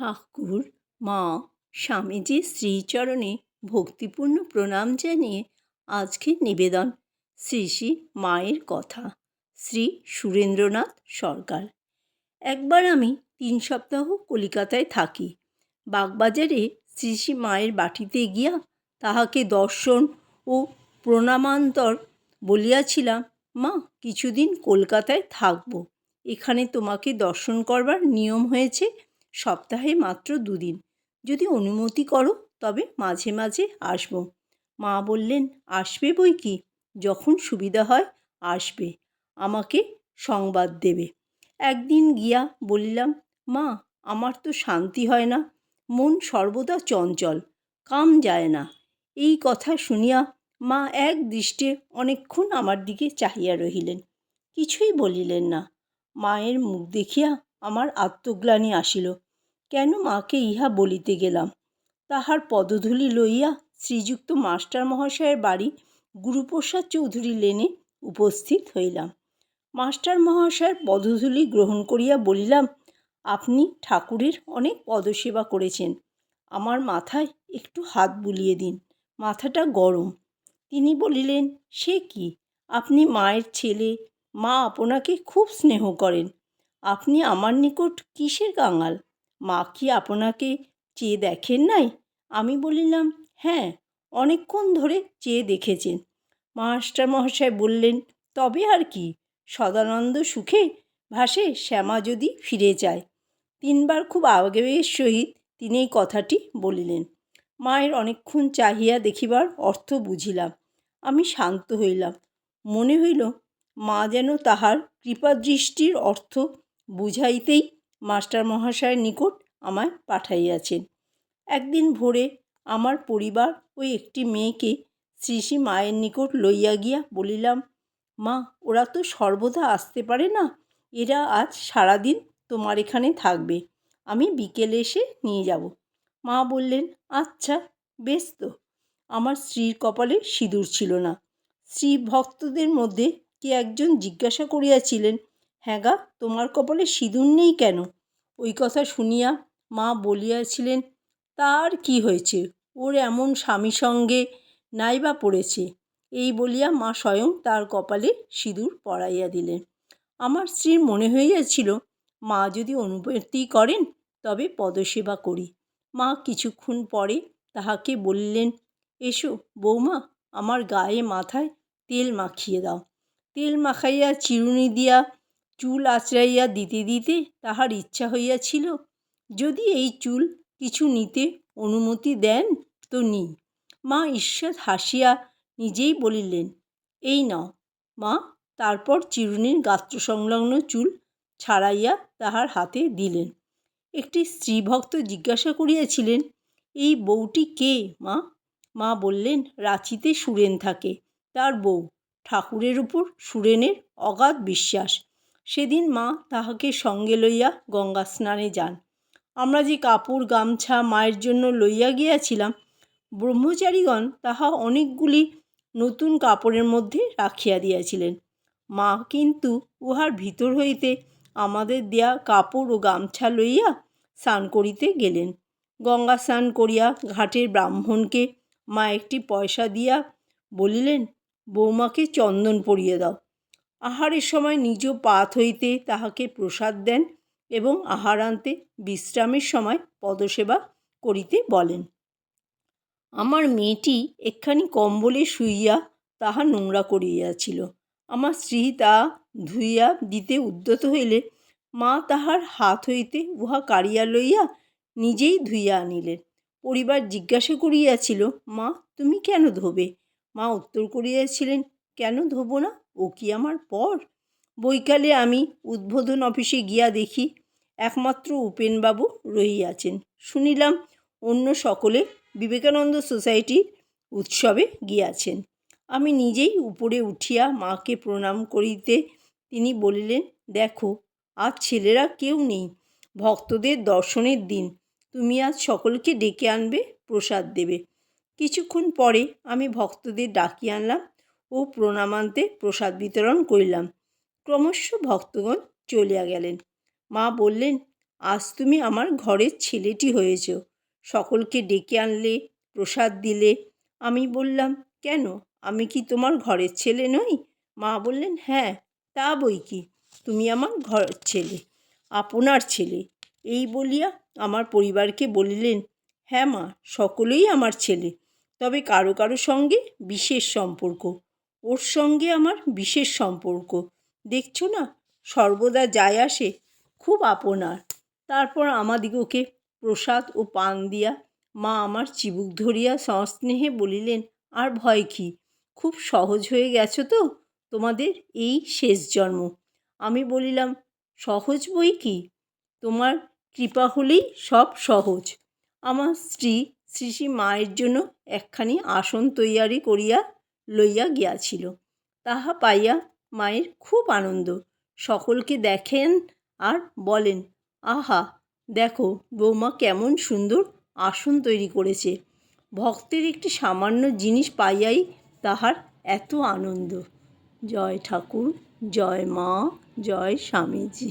ঠাকুর, মা স্বামীজির শ্রীচরণে ভক্তিপূর্ণ প্রণাম জানিয়ে আজকের নিবেদন। শ্রী শ্রী মায়ের কথা। শ্রী সুরেন্দ্রনাথ সরকার। একবার আমি তিন সপ্তাহ কলিকাতায় থাকি। বাগবাজারে শ্রী শ্রী মায়ের বাটিতে গিয়া তাহাকে দর্শন ও প্রণামান্তর বলিয়াছিলাম, মা, কিছুদিন কলকাতায় থাকব। এখানে তোমাকে দর্শন করবার নিয়ম হয়েছে? সপ্তাহে মাত্র দুদিন। যদি অনুমতি করো, তবে মাঝে মাঝে আসব। মা বললেন, আসবে বই কি? যখন সুবিধা হয়, আসবে। আমাকে সংবাদ দেবে। একদিন গিয়া বলিলাম, মা, আমার তো শান্তি হয় না। মন সর্বদা চঞ্চল, কাম যায় না। এই কথা শুনিয়া মা এক দৃষ্টে অনেকক্ষণ আমার দিকে চাহিয়া রহিলেন। কিছুই বলিলেন না। মায়ের মুখ দেখিয়া আমার আত্মগ্লানি আসিল। কেন মাকে ইহা বলিতে গেলাম? তাহার পদধূলি লইয়া শ্রীযুক্ত মাস্টার মহাশয়ের বাড়ি গুরুপ্রসাদ চৌধুরী লেনে উপস্থিত হইলাম। মাস্টার মহাশয়ের পদধূলি গ্রহণ করিয়া বলিলাম, আপনি ঠাকুরের অনেক পদসেবা করেছেন। আমার মাথায় একটু হাত বুলিয়ে দিন, মাথাটা গরম। তিনি বলিলেন, সে কি? আপনি মায়ের ছেলে, মা আপনাকে খুব স্নেহ করেন। আপনি আমার নিকট কিসের কাঙাল? মা কি আপনাকে চেয়ে দেখেন নাই? আমি বলিলাম হ্যাঁ অনেকক্ষণ ধরে চেয়ে দেখেছেন। মাস্টার মহাশয় বললেন, তবে আর কি, সদানন্দ সুখে ভাসে শ্যামা যদি ফিরে যায়। তিনবার খুব আবেগের সহিত তিনি এই কথাটি বলিলেন। মায়ের অনেকক্ষণ চাহিয়া দেখিবার অর্থ বুঝিলাম। আমি শান্ত হইলাম। মনে হইল, মা যেন তাহার কৃপাদৃষ্টির অর্থ বুঝাইতেই মাস্টার মহাশয়ের নিকট আমায় পাঠাইয়াছেন। একদিন ভোরে আমার পরিবার ওই একটি মেয়েকে শ্রী শ্রী মায়ের নিকট লইয়া গিয়া বলিলাম, মা, ওরা তো সর্বদা আসতে পারে না, এরা আজ সারাদিন তোমার এখানে থাকবে, আমি বিকেলে এসে নিয়ে যাব। মা বললেন আচ্ছা বেশ তো, আমার স্ত্রীর কপালে সিঁদুর ছিল না। স্ত্রী ভক্তদের মধ্যে কে একজন জিজ্ঞাসা করিয়াছিলেন হ্যাঁ গা, তোমার কপালে সিঁদুর নেই কেন? ওই কথা শুনিয়া মা বলিয়াছিলেন, তার কি হয়েছে? ওর এমন স্বামী সঙ্গে নাই বা পড়েছে। এই বলিয়া মা স্বয়ং তার কপালে সিঁদুর পরাইয়া দিলেন। আমার স্ত্রীর মনে হইয়াছিল, মা যদি অনুমতি করেন, তবে পদসেবা করি। মা কিছুক্ষণ পরে তাহাকে বললেন, এসো বৌমা, আমার গায়ে মাথায় তেল মাখিয়ে দাও। তেল মাখাইয়া চিরুনি দিয়া চুল আঁচড়াইয়া দিতে দিতে তাহার ইচ্ছা হইয়াছিল, যদি এই চুল কিছু নিতে অনুমতি দেন তো নিই। মা ঈষৎ হাসিয়া নিজেই বলিলেন, এই নাও। মা তারপর চিরুনির গাত্র সংলগ্ন চুল ছাড়াইয়া তাহার হাতে দিলেন। একটি স্ত্রীভক্ত জিজ্ঞাসা করিয়াছিলেন, এই বউটি কে মা? মা বললেন, রাঁচিতে সুরেন থাকে। তার বউ ঠাকুরের উপর সুরেনের অগাধ বিশ্বাস। সেদিন মা তাহাকে সঙ্গে লইয়া গঙ্গা স্নানে যান। আমরা যে কাপড়, গামছা মায়ের জন্য লইয়া গিয়াছিলাম, ব্রহ্মচারীগণ তাহা অনেকগুলি নতুন কাপড়ের মধ্যে রাখিয়া দিয়াছিলেন। মা কিন্তু উহার ভিতর হইতে আমাদের দেয়া কাপড় ও গামছা লইয়া স্নান করিতে গেলেন। গঙ্গা স্নান করিয়া ঘাটের ব্রাহ্মণকে মা একটি পয়সা দিয়া বলিলেন, বৌমাকে চন্দন পরিয়ে দাও। আহারের সময় নিজ পাত হইতে তাহাকে প্রসাদ দেন এবং আহারান্তে বিশ্রামের সময় পদসেবা করিতে বলেন। আমার মেয়েটি একখানি কম্বলে শুইয়া তাহা নোংরা করিয়াছিল। আমার স্ত্রী তা ধুইয়া দিতে উদ্যত হইলে মা তাহার হাত হইতে উহা কাড়িয়া লইয়া নিজেই ধুইয়া আনিলেন। পরিবার জিজ্ঞাসা করিয়াছিল, মা, তুমি কেন ধোবে? মা উত্তর করিয়াছিলেন, কেন ধোবো না? ও কি আমার পর? বৈকালে আমি উদ্বোধন অফিসে গিয়া দেখি একমাত্র উপেনবাবু রহিয়াছেন। শুনিলাম অন্য সকলে বিবেকানন্দ সোসাইটির উৎসবে গিয়াছেন। আমি নিজেই উপরে উঠিয়া মাকে প্রণাম করিতে তিনি বলিলেন, দেখো, আজ ছেলেরা কেউ নেই। ভক্তদের দর্শনের দিন। তুমি আজ সকলকে ডেকে আনবে, প্রসাদ দেবে। কিছুক্ষণ পরে আমি ভক্তদের ডাকিয়ে আনলাম ও প্রণামান্তে প্রসাদ বিতরণ করিলাম। ক্রমশ ভক্তগণ চলিয়া গেলেন। মা বললেন, আজ তুমি আমার ঘরের ছেলেটি হয়েছ। সকলকে ডেকে আনলে, প্রসাদ দিলে। আমি বললাম, কেন? আমি কি তোমার ঘরের ছেলে নই? মা বললেন হ্যাঁ তা বই কি? তুমি আমার ঘরের ছেলে, আপনার ছেলে। এই বলিয়া আমার পরিবারকে বলিলেন হ্যাঁ মা, সকলেই আমার ছেলে। তবে কারও কারও সঙ্গে বিশেষ সম্পর্ক। ওর সঙ্গে আমার বিশেষ সম্পর্ক। দেখছ না? সর্বদা যায় আসে, খুব আপনার। তারপর আমাদিগকে প্রসাদ ও পান দিয়া মা আমার চিবুক ধরিয়া সস্নেহে বলিলেন, আর ভয় কী? খুব সহজ হয়ে গেছো তো তোমাদের এই শেষ জন্ম। আমি বলিলাম, সহজ বই কি? তোমার কৃপা হলেই সব সহজ। আমার স্ত্রী শ্রী শ্রী মায়ের জন্য একখানি আসন তৈয়ারি করিয়া লইয়া গিয়াছিল। তাহা পাইয়া মায়ের খুব আনন্দ। সকলকে দেখেন আর বলেন, আহা, দেখো, বৌমা কেমন সুন্দর আসন তৈরি করেছে। ভক্তের একটি সামান্য জিনিস পাইয়াই তাহার এত আনন্দ। জয় ঠাকুর, জয় মা, জয় স্বামীজি।